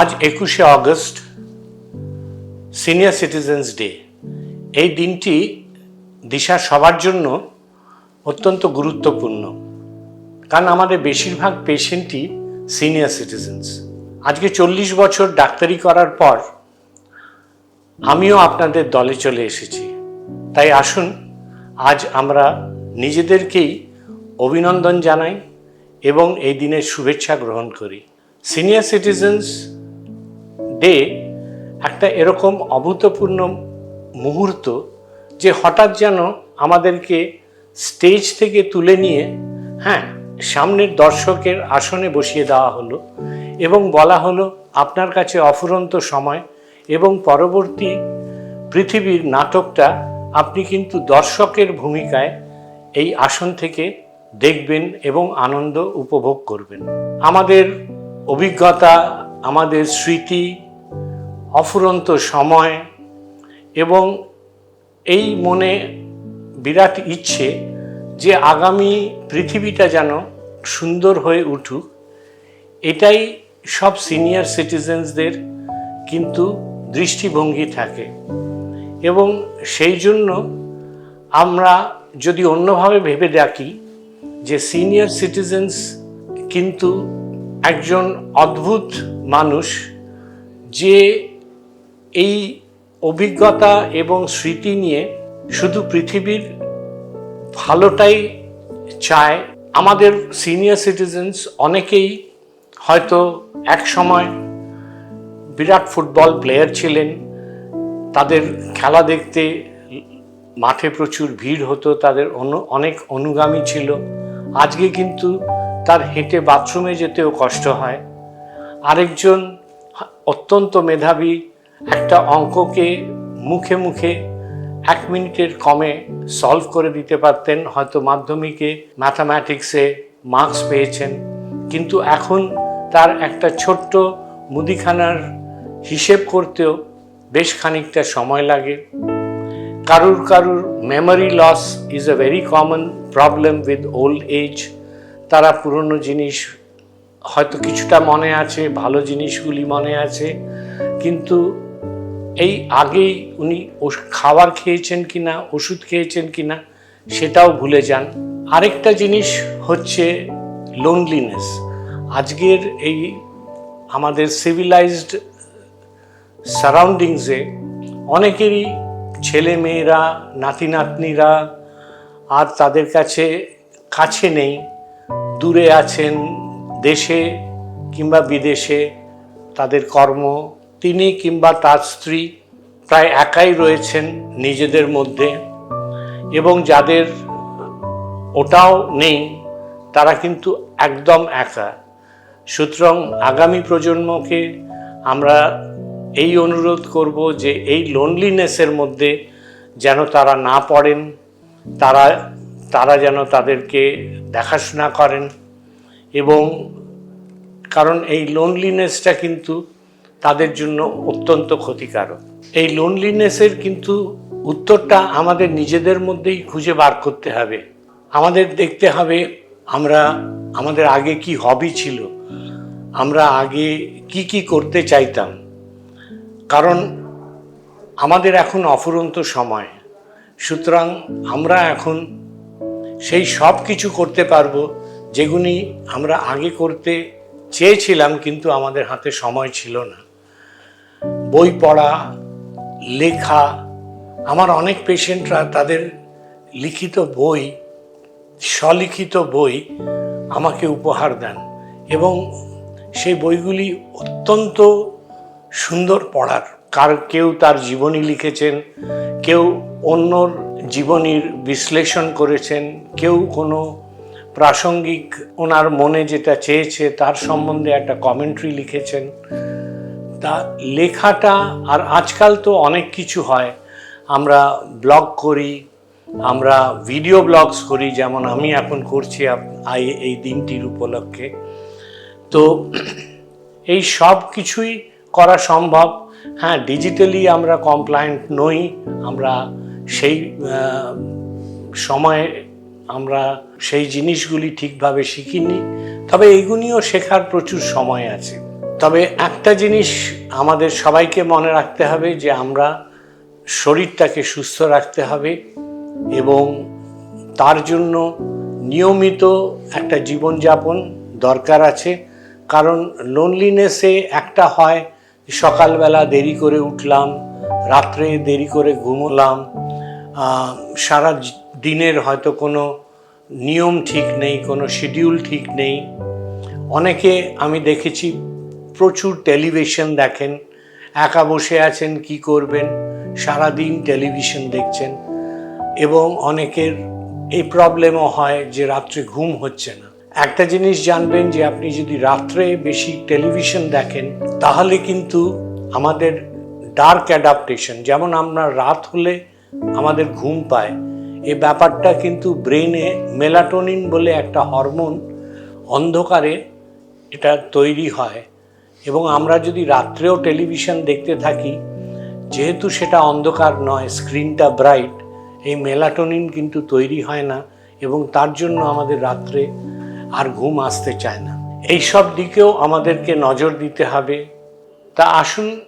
আজ একুশে August senior citizens day এই দিনটি দিশা সবার জন্য অত্যন্ত গুরুত্বপূর্ণ, কারণ আমাদের বেশিরভাগ পেশেন্টই সিনিয়র সিটিজেন্স আজকে চল্লিশ বছর ডাক্তারি করার পর আমিও আপনাদের দলে চলে এসেছি। তাই আসুন, আজ আমরা নিজেদেরকেই অভিনন্দন জানাই এবং এই দিনের শুভেচ্ছা গ্রহণ করি। সিনিয়র সিটিজেন্স ডে একটা এরকম অভূতপূর্ণ মুহূর্ত যে হঠাৎ যেন আমাদেরকে স্টেজ থেকে তুলে নিয়ে হ্যাঁ সামনের দর্শকের আসনে বসিয়ে দেওয়া হলো এবং বলা হলো, আপনার কাছে অফুরন্ত সময় এবং পরবর্তী পৃথিবীর নাটকটা আপনি কিন্তু দর্শকের ভূমিকায় এই আসন থেকে দেখবেন এবং আনন্দ উপভোগ করবেন। আমাদের অভিজ্ঞতা, আমাদের স্মৃতি, অফুরন্ত সময় এবং এই মনে বিরাট ইচ্ছে যে আগামী পৃথিবীটা যেন সুন্দর হয়ে উঠুক, এটাই সব সিনিয়র সিটিজেন্সদের কিন্তু দৃষ্টিভঙ্গি থাকে। এবং সেই জন্য আমরা যদি অন্যভাবে ভেবে দেখি যে সিনিয়র সিটিজেন্স কিন্তু একজন অদ্ভুত মানুষ যে এই অভিজ্ঞতা এবং স্মৃতি নিয়ে শুধু পৃথিবীর ভালোটাই চায়। আমাদের সিনিয়র সিটিজেন্স অনেকেই হয়তো এক সময় বিরাট ফুটবল প্লেয়ার ছিলেন, তাদের খেলা দেখতে মাঠে প্রচুর ভিড় হতো, তাদের অনু, অনেক অনুগামী ছিল। আজকে কিন্তু তার হেঁটে বাথরুমে যেতেও কষ্ট হয়। আরেকজন অত্যন্ত মেধাবী একটা অঙ্ককে মুখে মুখে এক মিনিটের কমে সলভ করে দিতে পারতেন, হয়তো মাধ্যমিকে ম্যাথামেটিক্সে মার্কস পেয়েছেন। কিন্তু এখন তার একটা ছোট্ট মুদিখানার হিসেব করতেও বেশ খানিকটা সময় লাগে। কারুর কারুর memory loss is a very common problem with old age তারা পুরনো জিনিস হয়তো কিছুটা মনে আছে, ভালো জিনিসগুলি মনে আছে, কিন্তু এই আগেই উনি খাবার খেয়েছেন কি না ওষুধ খেয়েছেন কি না সেটাও ভুলে যান। আরেকটা জিনিস হচ্ছে লোনলিনেস আজকের এই আমাদের সিভিলাইজড সারাউন্ডিংসে অনেকেরই ছেলে মেয়েরা নাতি নাতনিরা আর তাদের কাছে কাছে নেই। দূরে আছেন দেশে কিংবা বিদেশে, তাদের কর্ম, তিনি কিংবা তার স্ত্রী প্রায় একাই রয়েছেন নিজেদের মধ্যে এবং যাদের ওটাও নেই, তারা কিন্তু একদম একা। সুতরাং আগামী প্রজন্মকে আমরা এই অনুরোধ করব যে এই লোনলিনেসের মধ্যে যেন তারা না পড়েন, তারা তারা যেন তাদেরকে দেখাশোনা করেন এবং কারণ এই লোনলিনেসটা কিন্তু তাদের জন্য অত্যন্ত ক্ষতিকারক। এই লোনলিনেসের কিন্তু উত্তরটা আমাদের নিজেদের মধ্যেই খুঁজে বার করতে হবে। আমাদের দেখতে হবে আমরা, আমাদের আগে কি হবি ছিল, আমরা আগে কি কি করতে চাইতাম। কারণ আমাদের এখন অফুরন্ত সময়। সুতরাং আমরা এখন সেই সব কিছু করতে পারব যেগুলি আমরা আগে করতে চেয়েছিলাম কিন্তু আমাদের হাতে সময় ছিল না। বই পড়া, লেখা, আমার অনেক পেশেন্টরা তাদের লিখিত বই, স্বলিখিত বই আমাকে উপহার দেন এবং সেই বইগুলি অত্যন্ত সুন্দর পড়ার। কার, কেউ তার জীবনী লিখেছেন, কেউ অন্যর জীবনীর বিশ্লেষণ করেছেন, কেউ কোনো প্রাসঙ্গিক ওনার মনে যেটা চেয়েছে তার সম্বন্ধে একটা কমেন্ট্রি লিখেছেন। তা লেখাটা আর আজকাল তো অনেক কিছু হয়। আমরা ব্লগ করি, আমরা ভিডিও ব্লগস করি, যেমন আমি এখন করছি এই দিনটির উপলক্ষে। তো এই সব কিছুই করা সম্ভব। হ্যাঁ ডিজিটালি আমরা কমপ্লায়েন্ট নই, আমরা সেই সময়ে আমরা সেই জিনিসগুলি ঠিকভাবে শিখিনি। তবে এইগুলিও শেখার প্রচুর সময় আছে। তবে একটা জিনিস আমাদের সবাইকে মনে রাখতে হবে যে আমরা শরীরটাকে সুস্থ রাখতে হবে এবং তার জন্য নিয়মিত একটা জীবনযাপন দরকার আছে। কারণ লোনলিনেসে একটা হয়, সকালবেলা দেরি করে উঠলাম, রাত্রে দেরি করে ঘুমোলাম সারা দিনের হয়তো কোনো নিয়ম ঠিক নেই, কোনো শিডিউল ঠিক নেই। অনেকে আমি দেখেছি প্রচুর টেলিভিশন দেখেন, একা বসে আছেন, কি করবেন? সারাদিন টেলিভিশন দেখছেন এবং অনেকের এই প্রবলেমও হয় যে রাত্রে ঘুম হচ্ছে না। একটা জিনিস জানবেন যে আপনি যদি রাত্রে বেশি টেলিভিশন দেখেন, তাহলে কিন্তু আমাদের ডার্ক অ্যাডাপ্টেশন যেমন আমরা রাত হলে আমাদের ঘুম পায়। এই ব্যাপারটা কিন্তু ব্রেনে মেলাটোনিন বলে একটা হরমোন অন্ধকারে এটা তৈরি হয়। এবং আমরা যদি রাত্রেও টেলিভিশন দেখতে থাকি, যেহেতু সেটা অন্ধকার নয়, স্ক্রিনটা ব্রাইট, এই মেলাটোনিন কিন্তু তৈরি হয় না এবং তার জন্য আমাদের রাত্রে আর ঘুম আসতে চায় না। এই সব দিকেও আমাদেরকে নজর দিতে হবে। তা আসুন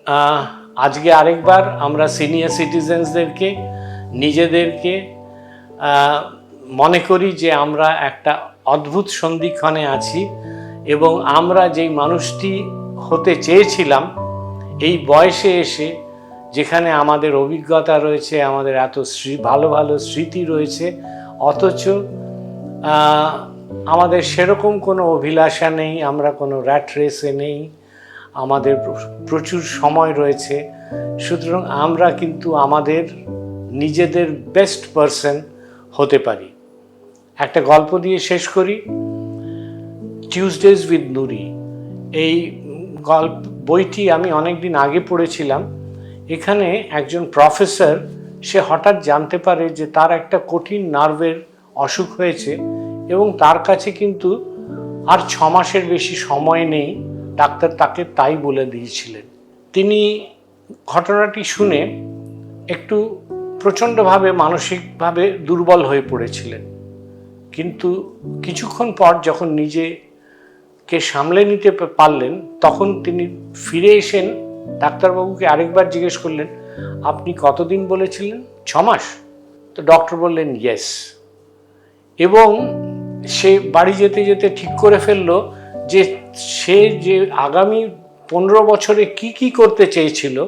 আজকে আরেকবার আমরা সিনিয়র সিটিজেন্সদেরকে নিজেদেরকে মনে করি যে আমরা একটা অদ্ভুত সন্ধিক্ষণে আছি এবং আমরা যেই মানুষটি হতে চেয়েছিলাম, এই বয়সে এসে যেখানে আমাদের অভিজ্ঞতা রয়েছে, আমাদের এত স্মৃ, ভালো ভালো স্মৃতি রয়েছে, অথচ আমাদের সেরকম কোনো অভিলাষা নেই, আমরা কোনো র্যাট রেসে নেই আমাদের প্রচুর সময় রয়েছে। সুতরাং আমরা কিন্তু আমাদের নিজেদের বেস্ট পারসন হতে পারি। একটা গল্প দিয়ে শেষ করি। টিউসডেজ উইথ নুরি এই গল্প, বইটি আমি অনেক দিন আগে পড়েছিলাম। এখানে একজন প্রফেসর সে হঠাৎ জানতে পারে যে তার একটা কঠিন নার্ভের অসুখ হয়েছে এবং তার কাছে কিন্তু আর ছ মাসের বেশি সময় নেই। ডাক্তার তাকে তাই বলে দিয়েছিলেন। তিনি ঘটনাটি শুনে একটু প্রচণ্ডভাবে, মানসিকভাবে দুর্বল হয়ে পড়েছিলেন। কিন্তু কিছুক্ষণ পর যখন নিজেকে সামলে নিতে পারলেন, তখন তিনি ফিরে এসেন। ডাক্তারবাবুকে আরেকবার জিজ্ঞেস করলেন, আপনি কতদিন বলেছিলেন? ছ মাস। তো ডক্টর বললেন, ইয়েস। এবং সে বাড়ি যেতে যেতে ঠিক করে ফেলল। যে সে যে আগামী পনেরো বছরে কি কি করতে চেয়েছিল,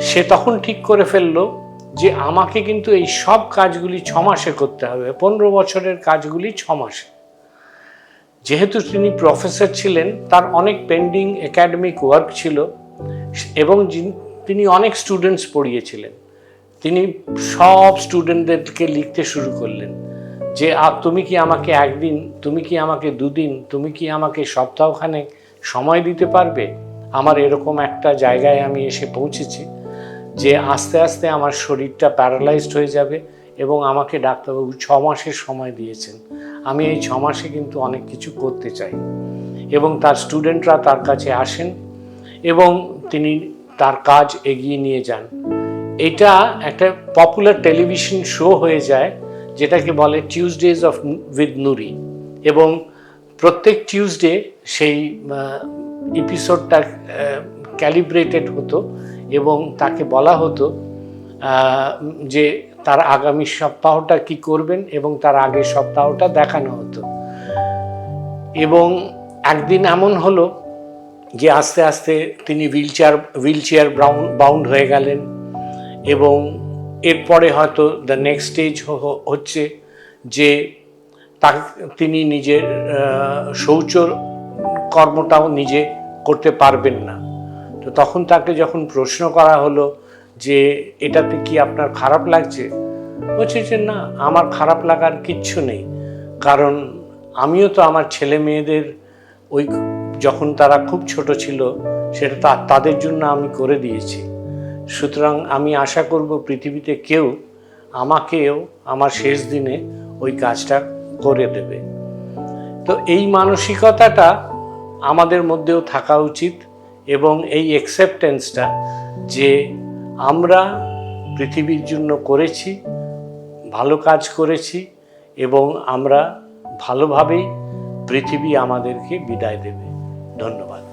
সে তখন ঠিক করে ফেলল যে আমাকে কিন্তু এই সব কাজগুলি ছ মাসে করতে হবে। পনেরো বছরের কাজগুলি ছ মাসে। যেহেতু তিনি প্রফেসর ছিলেন, তার অনেক পেন্ডিং একাডেমিক ওয়ার্ক ছিল এবং তিনি অনেক স্টুডেন্টস পড়িয়েছিলেন। তিনি সব স্টুডেন্টদেরকে লিখতে শুরু করলেন। যে তুমি কি আমাকে একদিন, তুমি কি আমাকে দুদিন, তুমি কি আমাকে সপ্তাহখানে সময় দিতে পারবে? আমার এরকম একটা জায়গায় আমি এসে পৌঁছেছি যে আস্তে আস্তে আমার শরীরটা প্যারালাইজড হয়ে যাবে এবং আমাকে ডাক্তারবাবু ছ মাসের সময় দিয়েছেন। আমি এই ছ মাসে কিন্তু অনেক কিছু করতে চাই। এবং তার স্টুডেন্টরা তার কাছে আসেন এবং তিনি তার কাজ এগিয়ে নিয়ে যান। এটা একটা পপুলার টেলিভিশন শো হয়ে যায়। যেটাকে বলে টিউসডেজ অফ উইথ নুরি এবং প্রত্যেক টিউসডে সেই এপিসোডটা ক্যালিব্রেটেড হতো এবং তাকে বলা হতো যে তার আগামী সপ্তাহটা কি করবেন এবং তার আগের সপ্তাহটা দেখানো হতো। এবং একদিন এমন হলো যে আস্তে আস্তে তিনি wheelchair wheelchair bound হয়ে গেলেন এবং এরপরে হয়তো দ্য নেক্সট স্টেজ হচ্ছে যে তা তিনি নিজের শৌচ কর্মটাও নিজে করতে পারবেন না। তো তখন তাকে যখন প্রশ্ন করা হলো যে এটাতে কি আপনার খারাপ লাগছে? বলছে যে না, আমার খারাপ লাগার কিচ্ছু নেই। কারণ আমিও তো আমার ছেলে মেয়েদের ওই যখন তারা খুব ছোট ছিল, সেটা তাদের জন্য আমি করে দিয়েছি। সুতরাং আমি আশা করব পৃথিবীতে কেউ আমাকেও আমার শেষ দিনে ওই কাজটা করে দেবে। তো এই মানসিকতাটা আমাদের মধ্যেও থাকা উচিত এবং এই অ্যাকসেপ্টেন্সটা যে আমরা পৃথিবীর জন্য করেছি, ভালো কাজ করেছি এবং আমরা ভালোভাবেই পৃথিবী আমাদেরকে বিদায় দেবে। ধন্যবাদ।